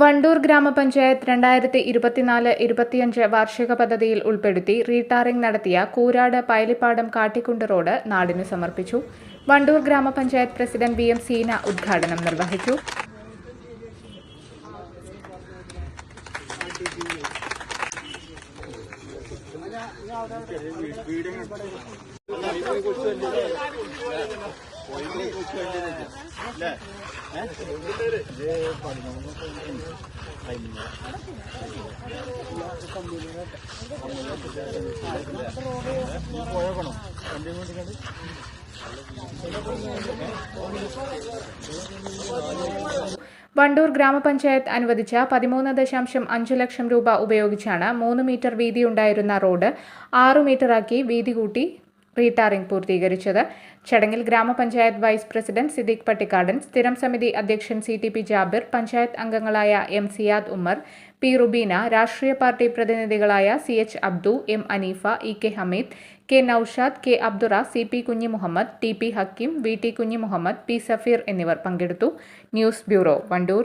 Wandoor ഗ്രാമപഞ്ചായത്ത് രണ്ടായിരത്തി ഇരുപത്തിനാല് ഇരുപത്തിയഞ്ച് വാർഷിക പദ്ധതിയിൽ ഉൾപ്പെടുത്തി റീടാറിംഗ് നടത്തിയ കൂരാട് പയലിപ്പാടം കാട്ടിക്കുണ്ട് റോഡ് നാടിന് സമർപ്പിച്ചു. വണ്ടൂർ ഗ്രാമപഞ്ചായത്ത് പ്രസിഡന്റ് വി എം സീന ഉദ്ഘാടനം നിർവഹിച്ചു. വണ്ടൂർ ഗ്രാമപഞ്ചായത്ത് അനുവദിച്ച പതിമൂന്ന് ദശാംശം അഞ്ച് ലക്ഷം രൂപ ഉപയോഗിച്ചാണ് മൂന്ന് മീറ്റർ വീതിയുണ്ടായിരുന്ന റോഡ് ആറു മീറ്ററാക്കി വീതി കൂട്ടി റീടാറിംഗ് പൂർത്തീകരിച്ചത്. ചടങ്ങിൽ ഗ്രാമപഞ്ചായത്ത് വൈസ് പ്രസിഡന്റ് സിദ്ദീഖ് പട്ടിക്കാടൻ സ്ഥിരം സമിതി അധ്യക്ഷൻ C T P Jabir panchayat അംഗങ്ങളായ എം സിയാദ് ഉമ്മർ പി റുബീന രാഷ്ട്രീയ party പ്രതിനിധികളായ C H Abdu M Aneefa E K Hameed K Noushad K Abdura C P Kunhi Muhammad T P Hakeem V T Kunhi Muhammad P Safeer എന്നിവർ പങ്കെടുത്തു. News bureau Wandoor.